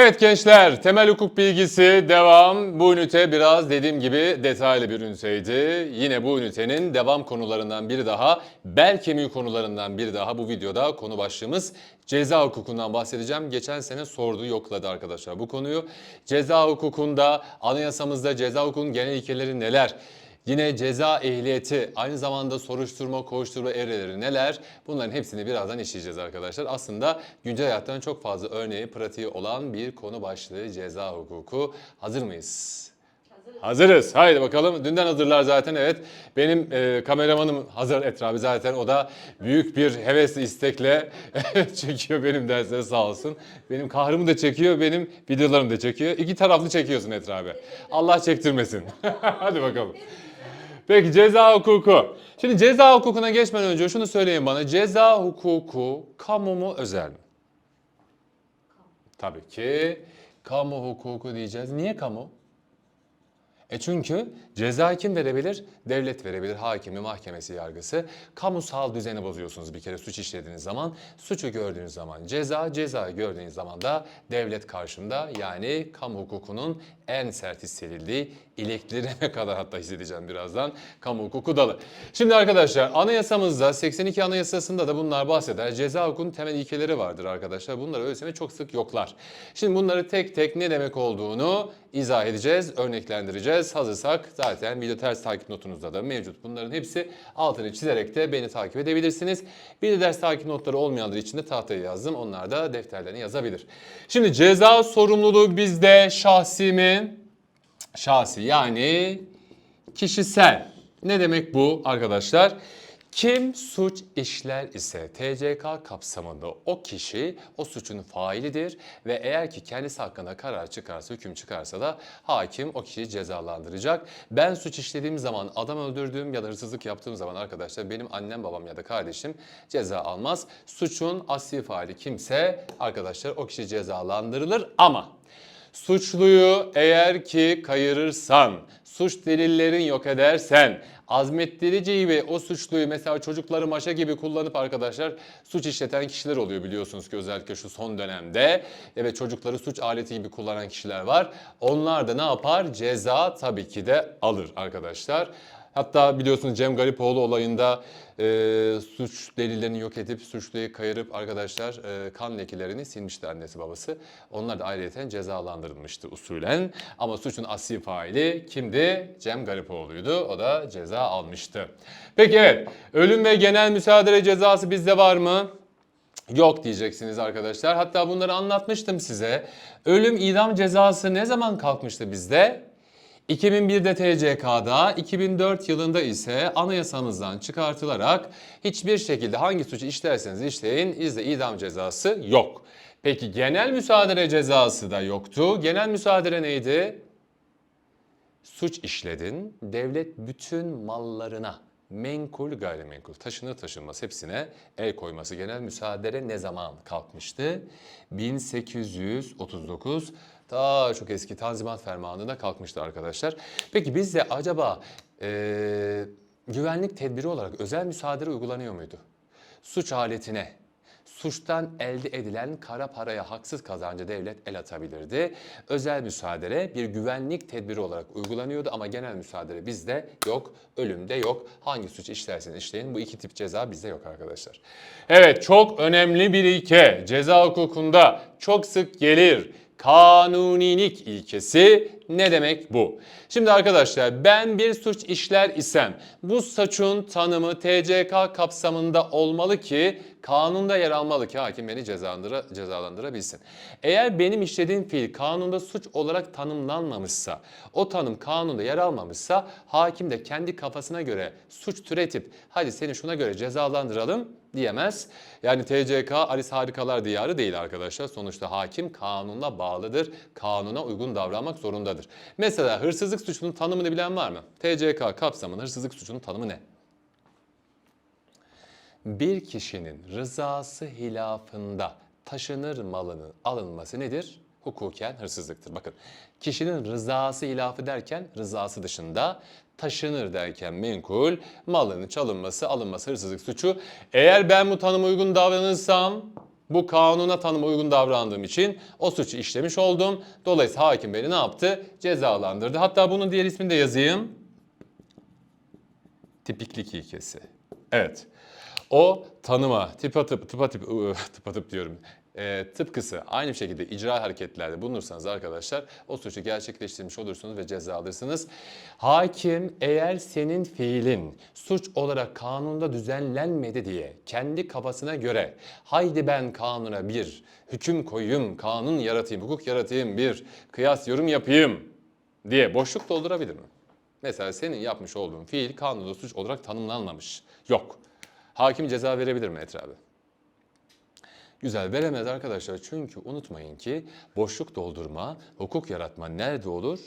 Evet gençler, temel hukuk bilgisi devam. Bu ünite biraz dediğim gibi detaylı bir üniteydi. Yine bu ünitenin devam konularından biri daha, bel kemiği konularından biri daha bu videoda konu başlığımız ceza hukukundan bahsedeceğim. Geçen sene sordu yokladı arkadaşlar bu konuyu. Ceza hukukunda, anayasamızda ceza hukukunun genel ilkeleri neler? Yine ceza ehliyeti, aynı zamanda soruşturma, koşturma evreleri neler? Bunların hepsini birazdan işleyeceğiz arkadaşlar. Aslında güncel hayattan çok fazla örneği, pratiği olan bir konu başlığı ceza hukuku. Hazır mıyız? Hazırız. Haydi bakalım. Dünden hazırlar zaten evet. Benim e, kameramanım hazır etrafı zaten. O da büyük bir hevesli istekle çekiyor benim dersleri sağ olsun. Benim kahrımı da çekiyor, benim videolarımı da çekiyor. İki taraflı çekiyorsun etrafı. Allah çektirmesin. Hadi bakalım. Peki ceza hukuku. Şimdi ceza hukukuna geçmeden önce şunu söyleyin bana. Ceza hukuku kamu mu özel mi? Tabii ki kamu hukuku diyeceğiz. Niye kamu? E çünkü ceza kim verebilir? Devlet verebilir. Hakimi, mahkemesi, yargısı. Kamusal düzeni bozuyorsunuz bir kere suç işlediğiniz zaman. Suçu gördüğünüz zaman ceza, ceza gördüğünüz zaman da devlet karşımda. Yani kamu hukukunun en sert hissedildiği, iliklerine kadar hatta hissedeceğim birazdan kamu hukuku dalı. Şimdi arkadaşlar anayasamızda 82 anayasasında da bunlar bahseder. Ceza hukukunun temel ilkeleri vardır arkadaşlar. Bunları ÖSYM çok sık yoklar. Şimdi bunları tek tek ne demek olduğunu izah edeceğiz, örneklendireceğiz. Hazırsak zaten video ters takip notunuzda da mevcut. Bunların hepsi altını çizerek de beni takip edebilirsiniz. Bir de ders takip notları olmayanlar için de tahtaya yazdım. Onlar da defterlerine yazabilir. Şimdi ceza sorumluluğu bizde şahsi mi? Şahsi yani kişisel. Ne demek bu arkadaşlar? Kim suç işler ise TCK kapsamında o kişi o suçun failidir ve eğer ki kendisi hakkında karar çıkarsa, hüküm çıkarsa da hakim o kişiyi cezalandıracak. Ben suç işlediğim zaman, adam öldürdüğüm ya da hırsızlık yaptığım zaman arkadaşlar benim annem, babam ya da kardeşim ceza almaz. Suçun asli faili kimse arkadaşlar o kişi cezalandırılır ama Suçluyu eğer ki kayırırsan, suç delillerin yok edersen, azmettirici gibi o suçluyu mesela çocukları maşa gibi kullanıp arkadaşlar suç işleten kişiler oluyor biliyorsunuz ki özellikle şu son dönemde. Evet çocukları suç aleti gibi kullanan kişiler var. Onlar da ne yapar? Ceza tabii ki de alır arkadaşlar. Hatta biliyorsunuz Cem Garipoğlu olayında e, suç delillerini yok edip suçluyu kayırıp arkadaşlar e, kan lekelerini silmişti annesi babası. Onlar da ayrıyeten cezalandırılmıştı usulen. Ama suçun asli faili kimdi? Cem Garipoğlu'ydu. O da ceza almıştı. Peki evet ölüm ve genel müsaade cezası bizde var mı? Yok diyeceksiniz arkadaşlar. Hatta bunları anlatmıştım size. Ölüm idam cezası ne zaman kalkmıştı bizde? 2001'de TCK'da, 2004 yılında ise anayasamızdan çıkartılarak hiçbir şekilde hangi suçu işlerseniz işleyin izle idam cezası yok. Peki genel müsaade cezası da yoktu. Genel müsaade neydi? Suç işledin, devlet bütün mallarına menkul gayrimenkul taşınır taşınmaz hepsine el koyması genel müsaade ne zaman kalkmıştı? 1839 daha çok eski Tanzimat Fermanı'nda kalkmıştı arkadaşlar. Peki bizde acaba eee, güvenlik tedbiri olarak özel müsaade uygulanıyor muydu? Suç aletine suçtan elde edilen kara paraya haksız kazancı devlet el atabilirdi. Özel müsaade bir güvenlik tedbiri olarak uygulanıyordu ama genel müsaade bizde yok, ölümde yok. Hangi suç işlerseniz işleyin bu iki tip ceza bizde yok arkadaşlar. Evet çok önemli bir ilke ceza hukukunda çok sık gelir. Kanunilik ilkesi ne demek bu? Şimdi arkadaşlar ben bir suç işler isem bu suçun tanımı TCK kapsamında olmalı ki kanunda yer almalı ki hakim beni cezalandıra, cezalandırabilsin. Eğer benim işlediğim fiil kanunda suç olarak tanımlanmamışsa, o tanım kanunda yer almamışsa hakim de kendi kafasına göre suç türetip hadi seni şuna göre cezalandıralım diyemez. Yani TCK Alice Harikalar Diyarı değil arkadaşlar. Sonuçta hakim kanuna bağlıdır. Kanuna uygun davranmak zorundadır. Mesela hırsızlık suçunun tanımını bilen var mı? TCK kapsamında hırsızlık suçunun tanımı ne? Bir kişinin rızası hilafında taşınır malının alınması nedir? Hukuken hırsızlıktır. Bakın kişinin rızası hilafı derken rızası dışında taşınır derken menkul malının çalınması alınması hırsızlık suçu. Eğer ben bu tanıma uygun davranırsam Bu kanuna tanıma uygun davrandığım için o suçu işlemiş oldum. Dolayısıyla hakim beni ne yaptı? Cezalandırdı. Hatta bunun diğer ismini de yazayım. Tipiklik ilkesi. Evet. O tanıma, tıpatıp, tıpatıp, ıı, tıpatıp diyorum. E, tıpkısı aynı şekilde icra hareketlerde bulunursanız arkadaşlar o suçu gerçekleştirmiş olursunuz ve ceza alırsınız. Hakim eğer senin fiilin suç olarak kanunda düzenlenmedi diye kendi kafasına göre haydi ben kanuna bir hüküm koyayım, kanun yaratayım, hukuk yaratayım, bir kıyas yorum yapayım diye boşluk doldurabilir mi? Mesela senin yapmış olduğun fiil kanunda suç olarak tanımlanmamış. Yok. Hakim ceza verebilir mi Etrabi? Güzel veremez arkadaşlar çünkü unutmayın ki boşluk doldurma, hukuk yaratma nerede olur?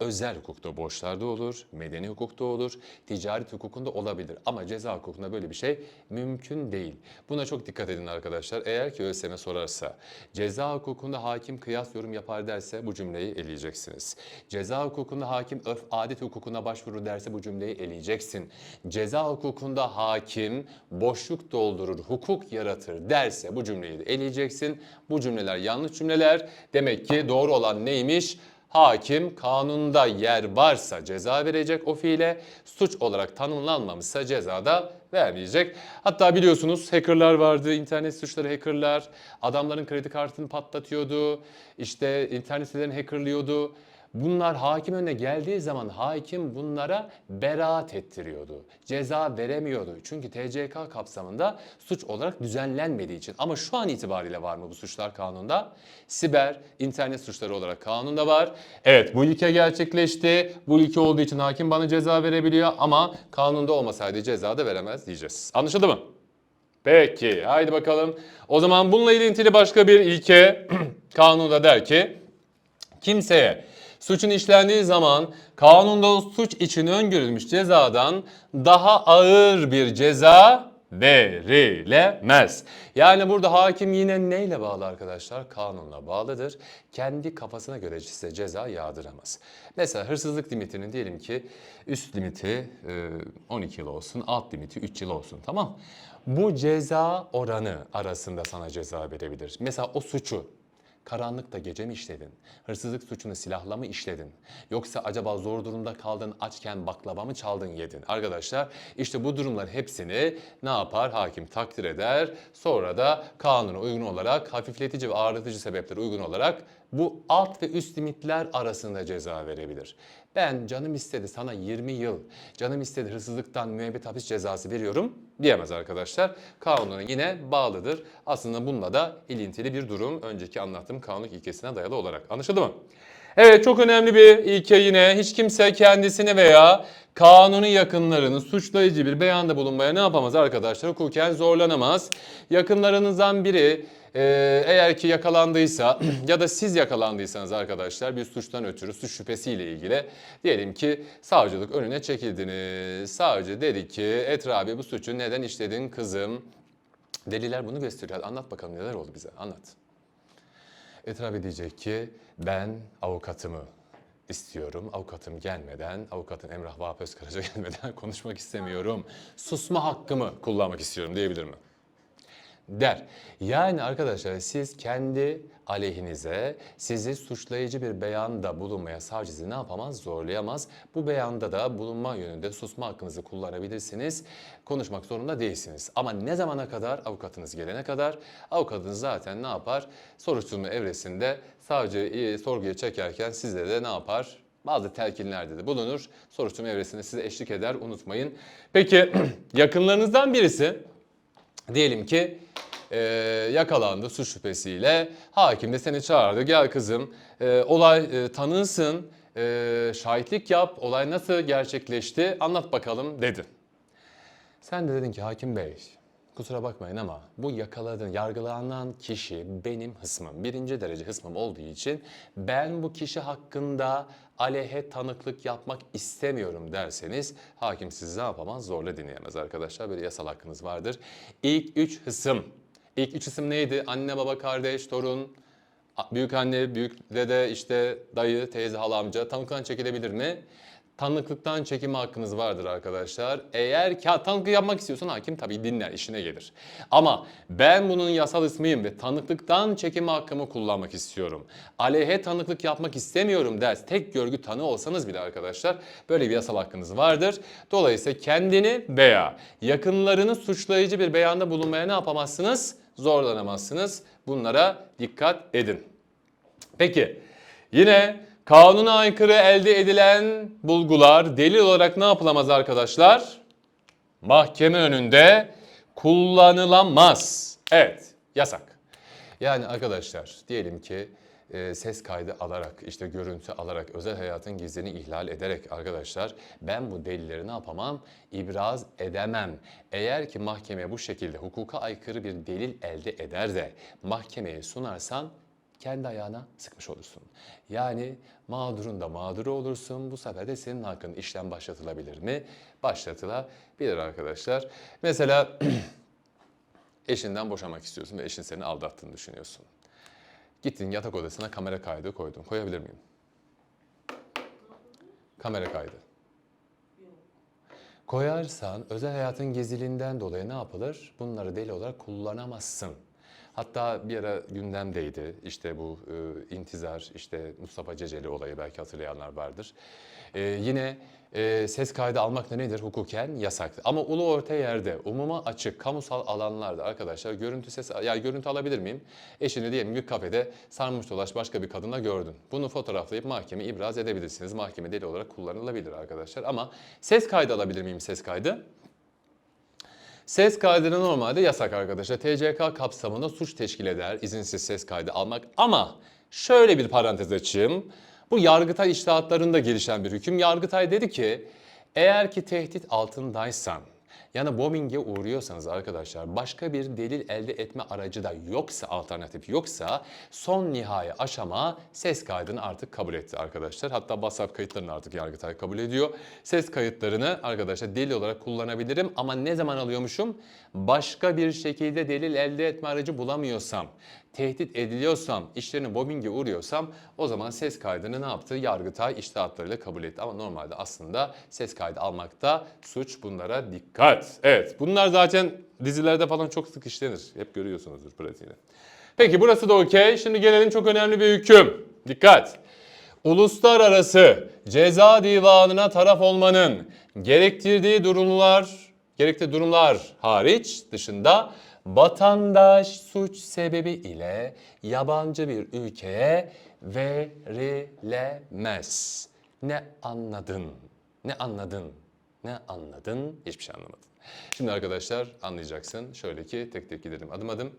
Özel hukukta borçlarda olur, medeni hukukta olur, ticaret hukukunda olabilir. Ama ceza hukukunda böyle bir şey mümkün değil. Buna çok dikkat edin arkadaşlar. Eğer ki ÖSYM sorarsa, ceza hukukunda hakim kıyas yorum yapar derse bu cümleyi eleyeceksiniz. Ceza hukukunda hakim öf adet hukukuna başvurur derse bu cümleyi eleyeceksin. Ceza hukukunda hakim boşluk doldurur, hukuk yaratır derse bu cümleyi de eleyeceksin. Bu cümleler yanlış cümleler. Demek ki doğru olan neymiş? Hakim kanunda yer varsa ceza verecek o fiile, suç olarak tanımlanmamışsa ceza da vermeyecek. Hatta biliyorsunuz hackerlar vardı, internet suçları hackerlar, adamların kredi kartını patlatıyordu, işte internet sitelerini hackerlıyordu. Bunlar hakim önüne geldiği zaman hakim bunlara beraat ettiriyordu. Ceza veremiyordu. Çünkü TCK kapsamında suç olarak düzenlenmediği için. Ama şu an itibariyle var mı bu suçlar kanunda? Siber, internet suçları olarak kanunda var. Evet bu ilke gerçekleşti. Bu ilke olduğu için hakim bana ceza verebiliyor ama kanunda olmasaydı ceza da veremez diyeceğiz. Anlaşıldı mı? Peki haydi bakalım. O zaman bununla ilintili başka bir ilke kanunda der ki kimseye suçun işlendiği zaman kanunda suç için öngörülmüş cezadan daha ağır bir ceza verilemez. Yani burada hakim yine neyle bağlı arkadaşlar? Kanunla bağlıdır. Kendi kafasına göre size ceza yağdıramaz. Mesela hırsızlık limitinin diyelim ki üst limiti e, 12 yıl olsun, alt limiti 3 yıl olsun tamam Bu ceza oranı arasında sana ceza verebilir. Mesela o suçu Karanlıkta gece mi işledin? Hırsızlık suçunu silahla mı işledin? Yoksa acaba zor durumda kaldın açken baklava mı çaldın yedin? Arkadaşlar işte bu durumların hepsini ne yapar? Hakim takdir eder. Sonra da kanuna uygun olarak hafifletici ve ağırlatıcı sebeplere uygun olarak bu alt ve üst limitler arasında ceza verebilir. Ben canım istedi sana 20 yıl, canım istedi hırsızlıktan müebbet hapis cezası veriyorum diyemez arkadaşlar. Kanuna yine bağlıdır. Aslında bununla da ilintili bir durum önceki anlattığım kanunluk ilkesine dayalı olarak. Anlaşıldı mı? Evet çok önemli bir ilke yine. Hiç kimse kendisini veya kanuni yakınlarını suçlayıcı bir beyanda bulunmaya ne yapamaz arkadaşlar? Hukuken zorlanamaz. Yakınlarınızdan biri e, eğer ki yakalandıysa ya da siz yakalandıysanız arkadaşlar bir suçtan ötürü suç şüphesiyle ilgili diyelim ki savcılık önüne çekildiniz. Savcı dedi ki Etra abi bu suçu neden işledin kızım? Deliller bunu gösteriyor. Anlat bakalım neler oldu bize anlat. Etra abi diyecek ki ben avukatımı istiyorum. Avukatım gelmeden, avukatın Emrah Vahap Özkaraca gelmeden konuşmak istemiyorum. Susma hakkımı kullanmak istiyorum diyebilir mi? Der. Yani arkadaşlar siz kendi aleyhinize sizi suçlayıcı bir beyanda bulunmaya savcı sizi ne yapamaz? Zorlayamaz. Bu beyanda da bulunma yönünde susma hakkınızı kullanabilirsiniz. Konuşmak zorunda değilsiniz. Ama ne zamana kadar? Avukatınız gelene kadar. Avukatınız zaten ne yapar? Soruşturma evresinde savcı e, sorguya çekerken sizlere de ne yapar? Bazı telkinlerde de bulunur. Soruşturma evresinde size eşlik eder unutmayın. Peki yakınlarınızdan birisi Diyelim ki e, yakalandı suç şüphesiyle. Hakim de seni çağırdı. Gel kızım e, olay e, tanınsın, e, şahitlik yap, olay nasıl gerçekleşti anlat bakalım dedi. Sen de dedin ki hakim bey kusura bakmayın ama bu yakaladığın, yargılanan kişi benim hısmım. Birinci derece hısmım olduğu için ben bu kişi hakkında aleyhe tanıklık yapmak istemiyorum derseniz hakim sizi ne yapamaz? Zorla dinleyemez arkadaşlar. Böyle yasal hakkınız vardır. İlk üç hısım. İlk üç hısım neydi? Anne, baba, kardeş, torun, büyük anne, büyük dede, işte dayı, teyze, hala, amca tanıktan çekilebilir mi? tanıklıktan çekime hakkınız vardır arkadaşlar. Eğer ki tanıklık yapmak istiyorsan hakim tabii dinler, işine gelir. Ama ben bunun yasal ismiyim ve tanıklıktan çekime hakkımı kullanmak istiyorum. Aleyhe tanıklık yapmak istemiyorum ders. Tek görgü tanığı olsanız bile arkadaşlar böyle bir yasal hakkınız vardır. Dolayısıyla kendini veya yakınlarını suçlayıcı bir beyanda bulunmaya ne yapamazsınız? Zorlanamazsınız. Bunlara dikkat edin. Peki yine kanuna aykırı elde edilen bulgular delil olarak ne yapılamaz arkadaşlar? Mahkeme önünde kullanılamaz. Evet yasak. Yani arkadaşlar diyelim ki e, ses kaydı alarak işte görüntü alarak özel hayatın gizliliğini ihlal ederek arkadaşlar ben bu delilleri ne yapamam? İbraz edemem. Eğer ki mahkemeye bu şekilde hukuka aykırı bir delil elde eder de mahkemeye sunarsan kendi ayağına sıkmış olursun. Yani mağdurun da mağduru olursun. Bu sefer de senin hakkın işlem başlatılabilir mi? Başlatılabilir arkadaşlar. Mesela eşinden boşamak istiyorsun ve eşin seni aldattığını düşünüyorsun. Gittin yatak odasına kamera kaydı koydun. Koyabilir miyim? Kamera kaydı. Koyarsan özel hayatın gizliliğinden dolayı ne yapılır? Bunları deli olarak kullanamazsın. Hatta bir ara gündemdeydi işte bu e, intizar, işte Mustafa Ceceli olayı belki hatırlayanlar vardır. E, yine e, ses kaydı almak da nedir? Hukuken yasaktır. Ama ulu orta yerde, umuma açık, kamusal alanlarda arkadaşlar görüntü ses, ya görüntü alabilir miyim? Eşini diyelim bir kafede sarmış dolaş başka bir kadınla gördün. Bunu fotoğraflayıp mahkeme ibraz edebilirsiniz. Mahkeme deli olarak kullanılabilir arkadaşlar. Ama ses kaydı alabilir miyim ses kaydı? Ses kaydını normalde yasak arkadaşlar. TCK kapsamında suç teşkil eder izinsiz ses kaydı almak. Ama şöyle bir parantez açayım. Bu Yargıtay iştahatlarında gelişen bir hüküm. Yargıtay dedi ki eğer ki tehdit altındaysan yani mobbinge uğruyorsanız arkadaşlar başka bir delil elde etme aracı da yoksa alternatif yoksa son nihai aşama ses kaydını artık kabul etti arkadaşlar. Hatta WhatsApp kayıtlarını artık Yargıtay kabul ediyor. Ses kayıtlarını arkadaşlar delil olarak kullanabilirim ama ne zaman alıyormuşum? Başka bir şekilde delil elde etme aracı bulamıyorsam, tehdit ediliyorsam, işlerine mobbinge uğruyorsam o zaman ses kaydını ne yaptı? Yargıtay iştahatlarıyla kabul etti. Ama normalde aslında ses kaydı almakta suç bunlara dikkat. Evet bunlar zaten dizilerde falan çok sık işlenir. Hep görüyorsunuzdur pratiğini. Peki burası da okey. Şimdi gelelim çok önemli bir hüküm. Dikkat. Uluslararası ceza divanına taraf olmanın gerektirdiği durumlar, gerekli durumlar hariç dışında vatandaş suç sebebi ile yabancı bir ülkeye verilemez. Ne anladın? Ne anladın? Ne anladın? Hiçbir şey anlamadın. Şimdi arkadaşlar anlayacaksın. Şöyle ki tek tek gidelim adım adım.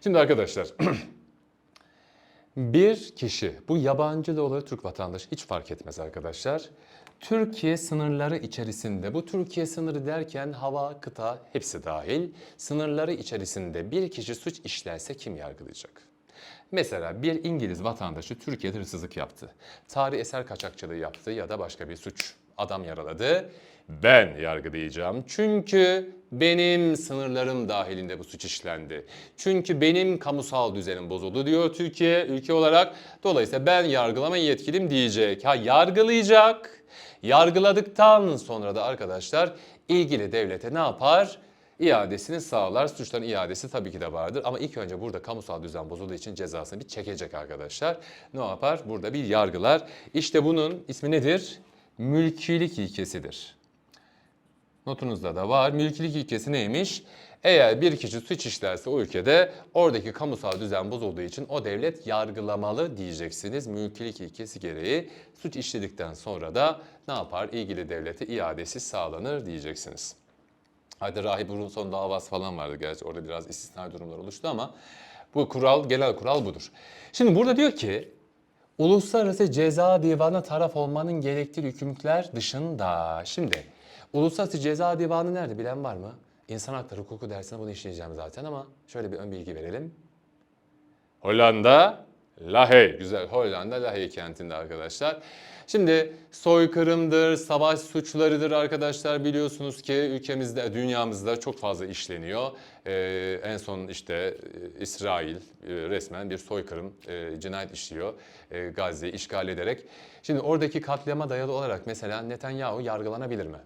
Şimdi arkadaşlar bir kişi, bu yabancı da olur Türk vatandaşı hiç fark etmez arkadaşlar. Türkiye sınırları içerisinde, bu Türkiye sınırı derken hava, kıta hepsi dahil, sınırları içerisinde bir kişi suç işlerse kim yargılayacak? Mesela bir İngiliz vatandaşı Türkiye'de hırsızlık yaptı. Tarih eser kaçakçılığı yaptı ya da başka bir suç. Adam yaraladı. Ben yargılayacağım. Çünkü benim sınırlarım dahilinde bu suç işlendi. Çünkü benim kamusal düzenim bozuldu diyor Türkiye ülke olarak. Dolayısıyla ben yargılama yetkilim diyecek. Ha yargılayacak. Yargıladıktan sonra da arkadaşlar ilgili devlete ne yapar? iadesini sağlar. Suçların iadesi tabii ki de vardır. Ama ilk önce burada kamusal düzen bozulduğu için cezasını bir çekecek arkadaşlar. Ne yapar? Burada bir yargılar. İşte bunun ismi nedir? Mülkilik ilkesidir. Notunuzda da var. Mülkilik ilkesi neymiş? Eğer bir kişi suç işlerse o ülkede oradaki kamusal düzen bozulduğu için o devlet yargılamalı diyeceksiniz. Mülkilik ilkesi gereği suç işledikten sonra da ne yapar? İlgili devlete iadesi sağlanır diyeceksiniz. Hadi Rahip Urunson davası falan vardı gerçi orada biraz istisnai durumlar oluştu ama bu kural genel kural budur. Şimdi burada diyor ki Uluslararası Ceza Divanı taraf olmanın gerektiği hükümler dışında. Şimdi Uluslararası Ceza Divanı nerede bilen var mı? İnsan Hakları Hukuku dersinde bunu işleyeceğim zaten ama şöyle bir ön bilgi verelim. Hollanda, Lahey. Güzel. Hollanda Lahey kentinde arkadaşlar. Şimdi soykırımdır, savaş suçlarıdır arkadaşlar. Biliyorsunuz ki ülkemizde, dünyamızda çok fazla işleniyor. Ee, en son işte e, İsrail e, resmen bir soykırım, e, cinayet işliyor. E, Gazze'yi işgal ederek. Şimdi oradaki katliama dayalı olarak mesela Netanyahu yargılanabilir mi?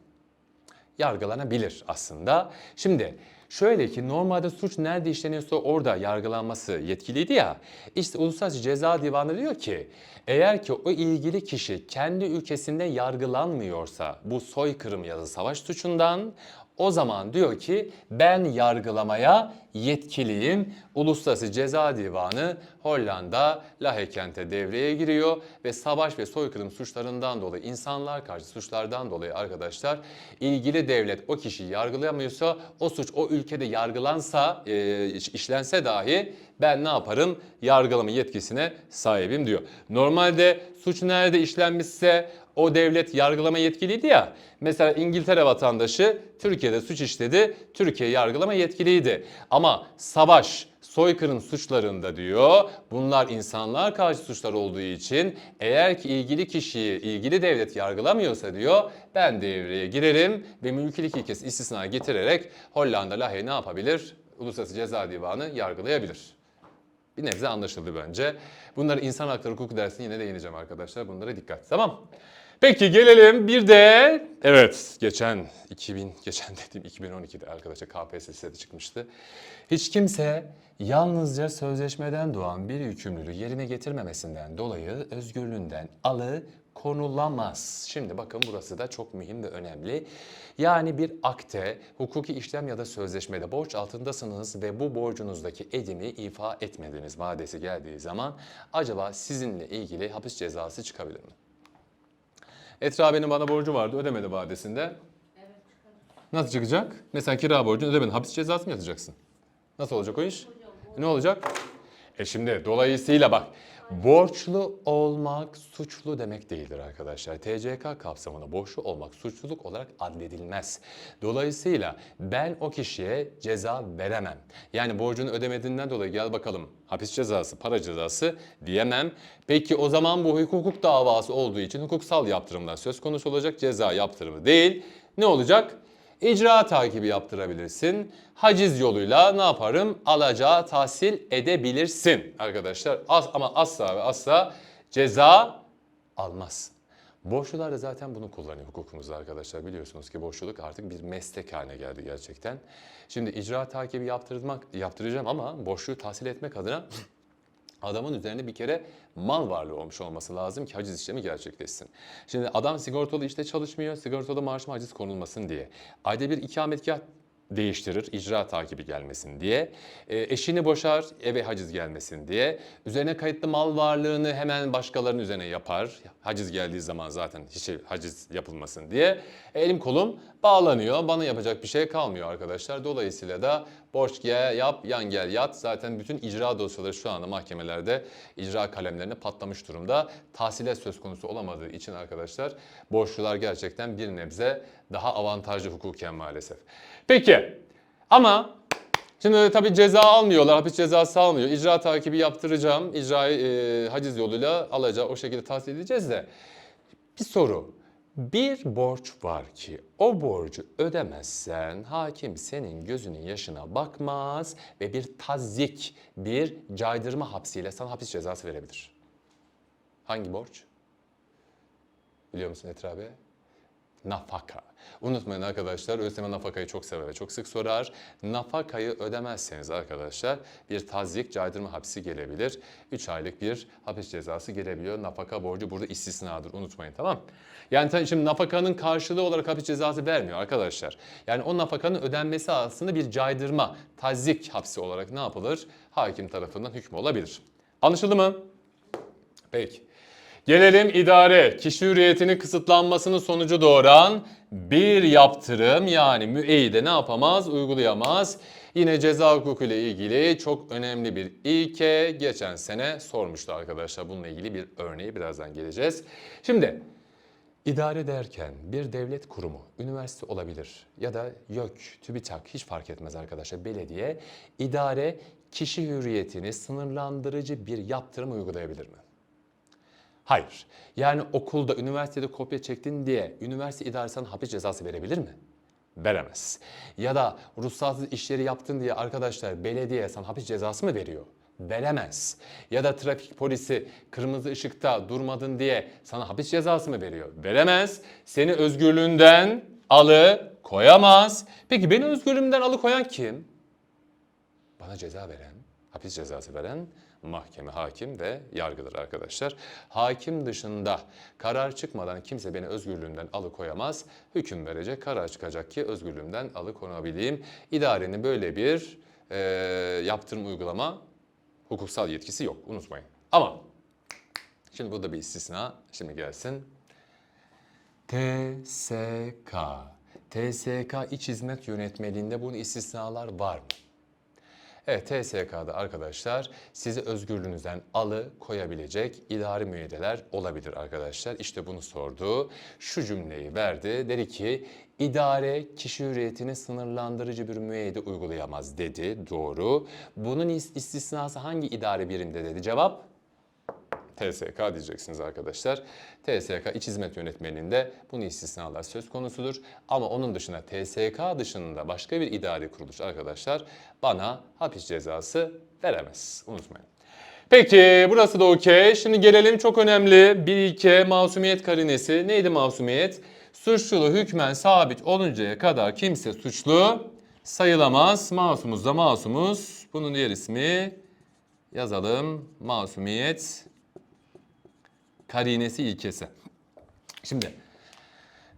Yargılanabilir aslında. Şimdi şöyle ki normalde suç nerede işleniyorsa orada yargılanması yetkiliydi ya. İşte Uluslararası Ceza Divanı diyor ki eğer ki o ilgili kişi kendi ülkesinde yargılanmıyorsa bu soykırım ya da savaş suçundan o zaman diyor ki ben yargılamaya yetkiliyim. Uluslararası Ceza Divanı Hollanda kente devreye giriyor ve savaş ve soykırım suçlarından dolayı insanlar karşı suçlardan dolayı arkadaşlar ilgili devlet o kişiyi yargılayamıyorsa o suç o ülkede yargılansa e, işlense dahi ben ne yaparım yargılama yetkisine sahibim diyor. Normalde suç nerede işlenmişse o devlet yargılama yetkiliydi ya. Mesela İngiltere vatandaşı Türkiye'de suç işledi. Türkiye yargılama yetkiliydi. Ama savaş, soykırım suçlarında diyor. Bunlar insanlar karşı suçlar olduğu için eğer ki ilgili kişiyi ilgili devlet yargılamıyorsa diyor ben devreye girerim ve mülkilik ilkesi istisna getirerek Hollanda Lahey ne yapabilir? Uluslararası Ceza Divanı yargılayabilir. Bir nebze anlaşıldı bence. Bunları insan hakları hukuku dersinde yine değineceğim arkadaşlar. Bunlara dikkat. Tamam. Peki gelelim bir de evet geçen 2000 geçen dediğim 2012'de arkadaşlar KPSS'de çıkmıştı. Hiç kimse yalnızca sözleşmeden doğan bir yükümlülüğü yerine getirmemesinden dolayı özgürlüğünden alı konulamaz. Şimdi bakın burası da çok mühim ve önemli. Yani bir akte, hukuki işlem ya da sözleşmede borç altındasınız ve bu borcunuzdaki edimi ifa etmediğiniz vadesi geldiği zaman acaba sizinle ilgili hapis cezası çıkabilir mi? Etra benim bana borcu vardı ödemedi vadesinde. Nasıl çıkacak? Mesela kira borcunu ödemedin. Hapis cezası mı yatacaksın? Nasıl olacak o iş? Ne olacak? E şimdi dolayısıyla bak borçlu olmak suçlu demek değildir arkadaşlar. TCK kapsamında borçlu olmak suçluluk olarak adledilmez. Dolayısıyla ben o kişiye ceza veremem. Yani borcunu ödemediğinden dolayı gel bakalım hapis cezası, para cezası diyemem. Peki o zaman bu hukuk davası olduğu için hukuksal yaptırımlar söz konusu olacak. Ceza yaptırımı değil. Ne olacak? İcra takibi yaptırabilirsin. Haciz yoluyla ne yaparım? Alacağı tahsil edebilirsin arkadaşlar. Az, ama asla ve asla ceza almaz. Borçlular da zaten bunu kullanıyor hukukumuzda arkadaşlar. Biliyorsunuz ki borçluluk artık bir meslek haline geldi gerçekten. Şimdi icra takibi yaptırmak, yaptıracağım ama borçluyu tahsil etmek adına adamın üzerinde bir kere mal varlığı olmuş olması lazım ki haciz işlemi gerçekleşsin. Şimdi adam sigortalı işte çalışmıyor, sigortalı maaşıma haciz konulmasın diye. Ayda bir ikametgah değiştirir icra takibi gelmesin diye. E, eşini boşar eve haciz gelmesin diye. Üzerine kayıtlı mal varlığını hemen başkalarının üzerine yapar. Haciz geldiği zaman zaten hiç haciz yapılmasın diye. Elim kolum bağlanıyor. Bana yapacak bir şey kalmıyor arkadaşlar. Dolayısıyla da borç gel, yap, yan gel, yat. Zaten bütün icra dosyaları şu anda mahkemelerde icra kalemlerine patlamış durumda. Tahsilat söz konusu olamadığı için arkadaşlar borçlular gerçekten bir nebze daha avantajlı hukuken maalesef. Peki ama Şimdi tabii ceza almıyorlar, hapis cezası almıyor. İcra takibi yaptıracağım, icra e, haciz yoluyla alacağı o şekilde tahsil edeceğiz de. Bir soru. Bir borç var ki o borcu ödemezsen hakim senin gözünün yaşına bakmaz ve bir tazik, bir caydırma hapsiyle sana hapis cezası verebilir. Hangi borç? Biliyor musun Etra Bey? Nafaka. Unutmayın arkadaşlar ÖSYM nafakayı çok sever ve çok sık sorar. Nafakayı ödemezseniz arkadaşlar bir tazyik caydırma hapsi gelebilir. 3 aylık bir hapis cezası gelebiliyor. Nafaka borcu burada istisnadır unutmayın tamam Yani şimdi nafakanın karşılığı olarak hapis cezası vermiyor arkadaşlar. Yani o nafakanın ödenmesi aslında bir caydırma, tazyik hapsi olarak ne yapılır? Hakim tarafından hükmü olabilir. Anlaşıldı mı? Peki. Gelelim idare. Kişi hürriyetinin kısıtlanmasının sonucu doğuran bir yaptırım yani müeyyide ne yapamaz? Uygulayamaz. Yine ceza hukuku ile ilgili çok önemli bir ilke geçen sene sormuştu arkadaşlar. Bununla ilgili bir örneği birazdan geleceğiz. Şimdi İdare derken bir devlet kurumu, üniversite olabilir ya da YÖK, TÜBİTAK hiç fark etmez arkadaşlar belediye idare kişi hürriyetini sınırlandırıcı bir yaptırım uygulayabilir mi? Hayır. Yani okulda, üniversitede kopya çektin diye üniversite idaresi sana hapis cezası verebilir mi? Veremez. Ya da ruhsatsız işleri yaptın diye arkadaşlar belediye sana hapis cezası mı veriyor? Veremez. Ya da trafik polisi kırmızı ışıkta durmadın diye sana hapis cezası mı veriyor? Veremez. Seni özgürlüğünden alı koyamaz. Peki beni özgürlüğümden alıkoyan kim? Bana ceza veren, hapis cezası veren mahkeme, hakim ve yargıdır arkadaşlar. Hakim dışında karar çıkmadan kimse beni özgürlüğümden alıkoyamaz. Hüküm verecek, karar çıkacak ki özgürlüğümden alıkonabileyim. İdarenin böyle bir e, yaptırım uygulama hukuksal yetkisi yok unutmayın. Ama şimdi burada bir istisna şimdi gelsin. TSK. TSK İç Hizmet Yönetmeliğinde bunun istisnalar var mı? Evet TSK'da arkadaşlar sizi özgürlüğünüzden alı koyabilecek idari müeyyideler olabilir arkadaşlar. İşte bunu sordu. Şu cümleyi verdi. Dedi ki idare kişi hürriyetini sınırlandırıcı bir müeyyide uygulayamaz dedi. Doğru. Bunun is- istisnası hangi idare birimde dedi. Cevap TSK diyeceksiniz arkadaşlar. TSK İç Hizmet Yönetmeliğinde bunu istisnalar söz konusudur. Ama onun dışında TSK dışında başka bir idari kuruluş arkadaşlar bana hapis cezası veremez. Unutmayın. Peki burası da okey. Şimdi gelelim çok önemli bir iki masumiyet karinesi. Neydi masumiyet? Suçluluğu hükmen sabit oluncaya kadar kimse suçlu sayılamaz. Masumuz da masumuz. Bunun diğer ismi yazalım. Masumiyet karinesi ilkesi. Şimdi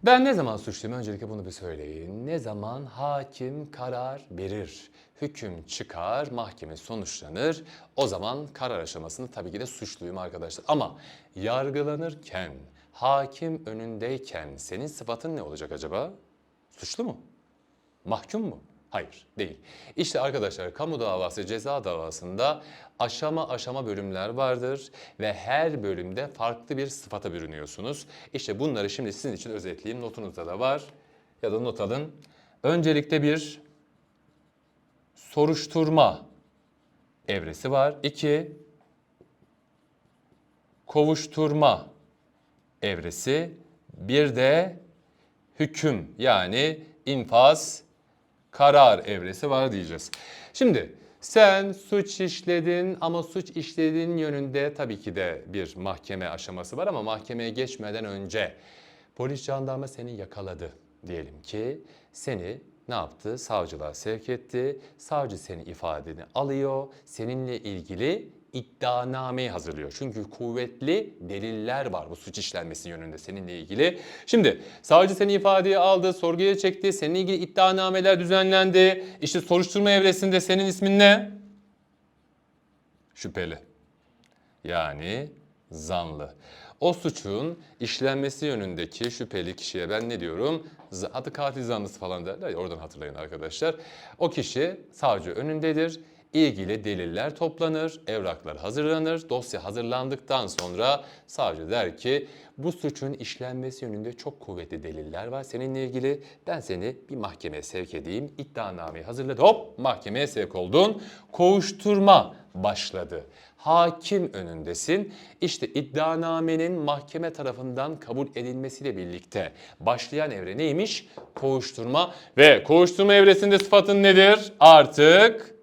ben ne zaman suçluyum? Öncelikle bunu bir söyleyin. Ne zaman hakim karar verir, hüküm çıkar, mahkeme sonuçlanır. O zaman karar aşamasında tabii ki de suçluyum arkadaşlar. Ama yargılanırken, hakim önündeyken senin sıfatın ne olacak acaba? Suçlu mu? Mahkum mu? Hayır, değil. İşte arkadaşlar kamu davası, ceza davasında aşama aşama bölümler vardır ve her bölümde farklı bir sıfata bürünüyorsunuz. İşte bunları şimdi sizin için özetleyeyim. Notunuzda da var ya da not alın. Öncelikle bir soruşturma evresi var. İki, kovuşturma evresi. Bir de hüküm yani infaz karar evresi var diyeceğiz. Şimdi sen suç işledin ama suç işlediğin yönünde tabii ki de bir mahkeme aşaması var ama mahkemeye geçmeden önce polis jandarma seni yakaladı diyelim ki seni ne yaptı? Savcılığa sevk etti. Savcı senin ifadeni alıyor. Seninle ilgili iddianameyi hazırlıyor. Çünkü kuvvetli deliller var bu suç işlenmesi yönünde seninle ilgili. Şimdi savcı seni ifadeye aldı, sorguya çekti, seninle ilgili iddianameler düzenlendi. İşte soruşturma evresinde senin ismin ne? Şüpheli. Yani zanlı. O suçun işlenmesi yönündeki şüpheli kişiye ben ne diyorum? Adı katil zanlısı falan derler ya oradan hatırlayın arkadaşlar. O kişi savcı önündedir. İlgili deliller toplanır, evraklar hazırlanır. Dosya hazırlandıktan sonra savcı der ki bu suçun işlenmesi yönünde çok kuvvetli deliller var seninle ilgili. Ben seni bir mahkemeye sevk edeyim. İddianameyi hazırladı. Hop mahkemeye sevk oldun. Kovuşturma başladı. Hakim önündesin. İşte iddianamenin mahkeme tarafından kabul edilmesiyle birlikte başlayan evre neymiş? Kovuşturma ve kovuşturma evresinde sıfatın nedir? Artık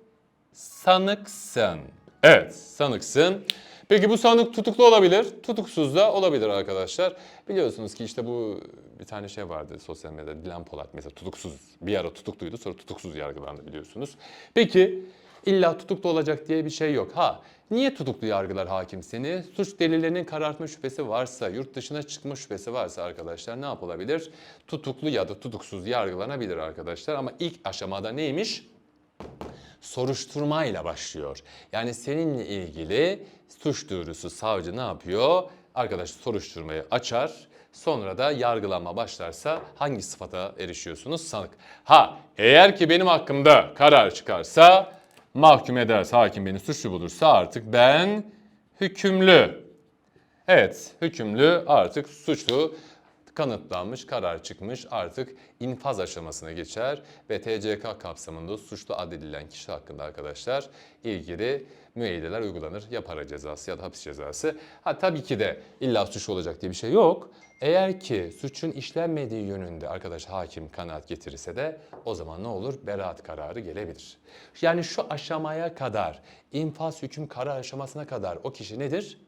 sanıksın. Evet, sanıksın. Peki bu sanık tutuklu olabilir, tutuksuz da olabilir arkadaşlar. Biliyorsunuz ki işte bu bir tane şey vardı sosyal medyada Dilan Polat mesela tutuksuz bir ara tutukluydu sonra tutuksuz yargılandı biliyorsunuz. Peki illa tutuklu olacak diye bir şey yok. Ha niye tutuklu yargılar hakim seni? Suç delillerinin karartma şüphesi varsa, yurt dışına çıkma şüphesi varsa arkadaşlar ne yapılabilir? Tutuklu ya da tutuksuz yargılanabilir arkadaşlar ama ilk aşamada neymiş? Soruşturmayla başlıyor. Yani seninle ilgili suç duyurusu savcı ne yapıyor? Arkadaş soruşturmayı açar. Sonra da yargılama başlarsa hangi sıfata erişiyorsunuz? Sanık. Ha eğer ki benim hakkımda karar çıkarsa mahkum ederse hakim beni suçlu bulursa artık ben hükümlü. Evet hükümlü artık suçlu kanıtlanmış, karar çıkmış artık infaz aşamasına geçer ve TCK kapsamında suçlu addedilen kişi hakkında arkadaşlar ilgili müeyyideler uygulanır. Ya para cezası ya da hapis cezası. Ha tabii ki de illa suçlu olacak diye bir şey yok. Eğer ki suçun işlenmediği yönünde arkadaş hakim kanaat getirirse de o zaman ne olur? Beraat kararı gelebilir. Yani şu aşamaya kadar, infaz hüküm karar aşamasına kadar o kişi nedir?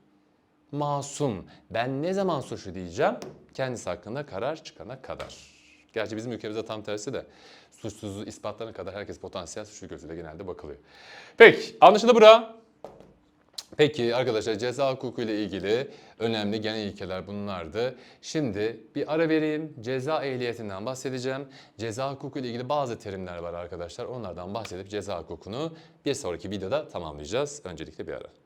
Masum. Ben ne zaman suçlu diyeceğim? Kendisi hakkında karar çıkana kadar. Gerçi bizim ülkemizde tam tersi de suçsuzluğu ispatlarına kadar herkes potansiyel suçlu gözüyle genelde bakılıyor. Peki anlaşıldı bura. Peki arkadaşlar ceza hukuku ile ilgili önemli genel ilkeler bunlardı. Şimdi bir ara vereyim. Ceza ehliyetinden bahsedeceğim. Ceza hukuku ile ilgili bazı terimler var arkadaşlar. Onlardan bahsedip ceza hukukunu bir sonraki videoda tamamlayacağız. Öncelikle bir ara.